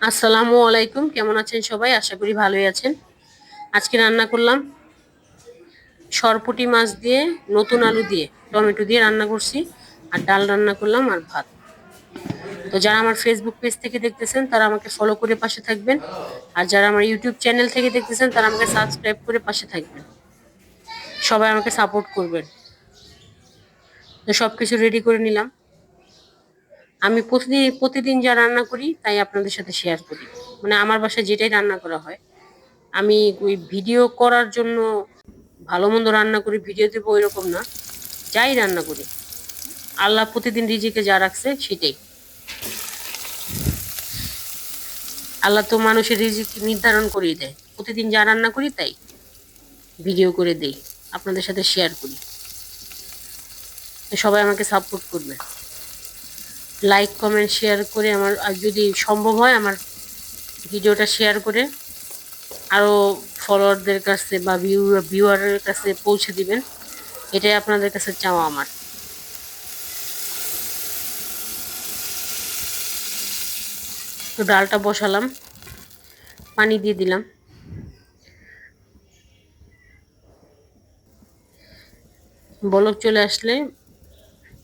আসসালামু আলাইকুম। কেমন আছেন সবাই? আশা করি ভালোই আছেন। আজকে রান্না করলাম সরপুটি মাছ দিয়ে, নতুন আলু দিয়ে, টমেটো দিয়ে রান্না করছি, আর ডাল রান্না করলাম, আর ভাত। তো যারা আমার ফেসবুক পেজ থেকে দেখতেছেন, তারা আমাকে ফলো করে পাশে থাকবেন। আর যারা আমার ইউটিউব চ্যানেল থেকে দেখতেছেন, তারা আমাকে সাবস্ক্রাইব করে পাশে থাকবেন। সবাই আমাকে সাপোর্ট করবেন। তো সব কিছু রেডি করে নিলাম। আমি প্রতিদিন প্রতিদিন যা রান্না করি, তাই আপনাদের সাথে শেয়ার করি। মানে আমার বাসায় যেটাই রান্না করা হয়, আমি ওই ভিডিও করার জন্য ভালো মন্দ রান্না করি ভিডিও দেবো ওই রকম না। যাই রান্না করি। আল্লাহ প্রতিদিন রিজিকে যা রাখছে, সেটাই। আল্লাহ তো মানুষের রিজিক নির্ধারণ করেই দেয়। প্রতিদিন যা রান্না করি, তাই। ভিডিও করে দেই। আপনাদের সাথে শেয়ার করি। সবাই আমাকে সাপোর্ট করবে লাইক কমেন্ট শেয়ার করে আমার যদি সম্ভব হয় আমার ভিডিওটা শেয়ার করে আরও ফলোয়ারদের কাছে বা ভিউ ভিউয়ারের কাছে পৌঁছে দিবেন। এটাই আপনাদের কাছে চাওয়া আমার। তো ডালটা বসালাম, পানি দিয়ে দিলাম। বলক চলে আসলে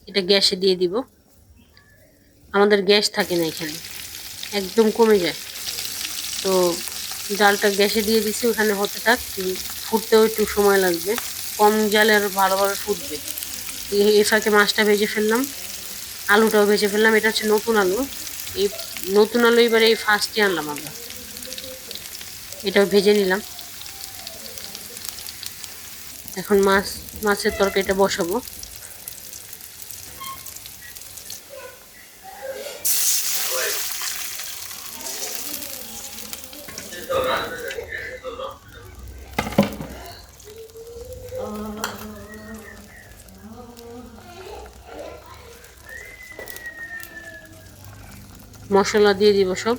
এটা গ্যাসে দিয়ে দিব। আমাদের গ্যাস থাকে না এখানে। একদম কমে যায়। তো ডালটা গ্যাসে দিয়ে দিছি, ওখানে হতে থাক। ফুটতেও একটু সময় লাগবে। কম জালে আরও ভালোভাবে ফুটবে। এ ফাঁকে মাছটা ভেজে ফেললাম। আলুটাও ভেজে ফেললাম। এটা হচ্ছে নতুন আলু। এই নতুন আলু এবারে এই ফার্স্টে আনলাম আমরা। এটাও ভেজে নিলাম। এখন মাছ, মাছের তরকারিটা বসাবো। মশলা দিয়ে দিব সব।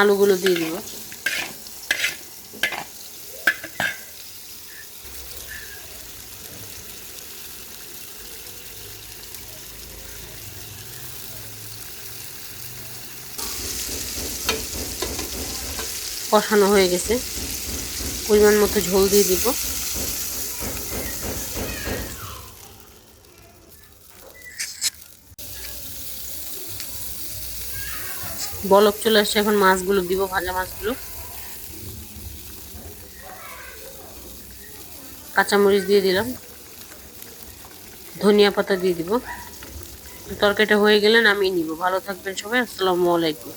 আলুগুলো দিয়ে দিব। কষানো হয়ে গেছে। পরিমাণ মতো ঝোল দিয়ে দিব। বলক চলে আসছে, এখন মাছগুলো দিব, ভাজা মাছগুলো। কাঁচামরিচ দিয়ে দিলাম। ধনিয়া পাতা দিয়ে দিব। তরকারিটা হয়ে গেলে নামিয়ে নিব। ভালো থাকবেন সবাই, আসসালামু আলাইকুম।